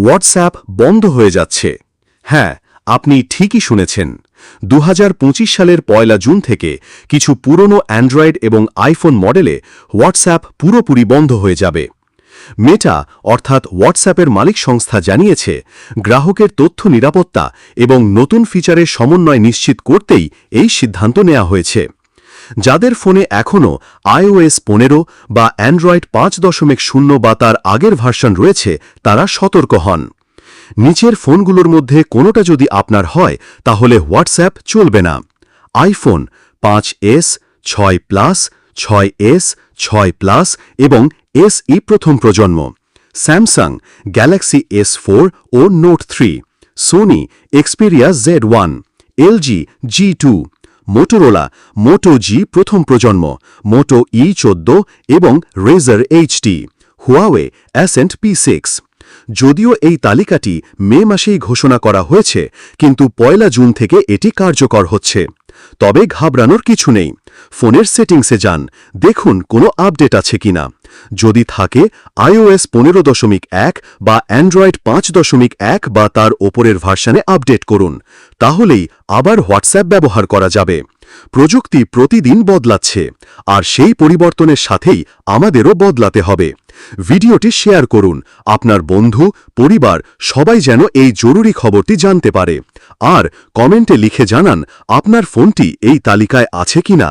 WhatsApp বন্ধ হয়ে যাচ্ছে। হ্যাঁ আপনি ঠিকই শুনেছেন। দু হাজার পঁচিশ সালের পয়লা জুন থেকে কিছু পুরনো অ্যান্ড্রয়েড এবং আইফোন মডেলে হোয়াটসঅ্যাপ পুরোপুরি বন্ধ হয়ে যাবে। মেটা অর্থাৎ হোয়াটসঅ্যাপের মালিক সংস্থা, জানিয়েছে, গ্রাহকের তথ্য নিরাপত্তা এবং নতুন ফিচারের সমন্বয় নিশ্চিত করতেই এই সিদ্ধান্ত নেওয়া হয়েছে। যাদের ফোনে এখনও আইওএস পনেরো বা অ্যান্ড্রয়েড পাঁচ দশমিক শূন্য বা তার আগের ভার্সন রয়েছে, তারা সতর্ক হন। নিচের ফোনগুলোর মধ্যে কোনোটা যদি আপনার হয়, তাহলে হোয়াটসঅ্যাপ চলবে না। আইফোন পাঁচ এস, ছয় প্লাস, ছয় এস, ছয় প্লাস এবং এস ই প্রথম প্রজন্ম। স্যামসাং গ্যালাক্সি এস ফোর ও note three, Sony Xperia Z one LG G two. Motorola Moto G প্রথম প্রজন্ম মোটো ই চোদ্দ এবং Razr HD Huawei Ascend P six যদিও এই তালিকাটি মে মাসেই ঘোষণা করা হয়েছে, কিন্তু পয়লা জুন থেকে এটি কার্যকর হচ্ছে। তবে ঘাবড়ানোর কিছু নেই। ফোনের সেটিংসে যান, দেখুন কোনো আপডেট আছে কিনা। যদি থাকে আইওএস পনেরো দশমিক এক বা অ্যান্ড্রয়েড পাঁচ দশমিক এক বা তার ওপরের ভার্সানে আপডেট করুন, তাহলেই আবার হোয়াটসঅ্যাপ ব্যবহার করা যাবে। প্রযুক্তি প্রতিদিন বদলাচ্ছে, আর সেই পরিবর্তনের সাথেই আমাদেরও বদলাতে হবে। ভিডিওটি শেয়ার করুন, আপনার বন্ধু, পরিবার, সবাই যেন এই জরুরি খবরটি জানতে পারে। আর কমেন্টে লিখে জানান, আপনার ফোনটি এই তালিকায় আছে কিনা।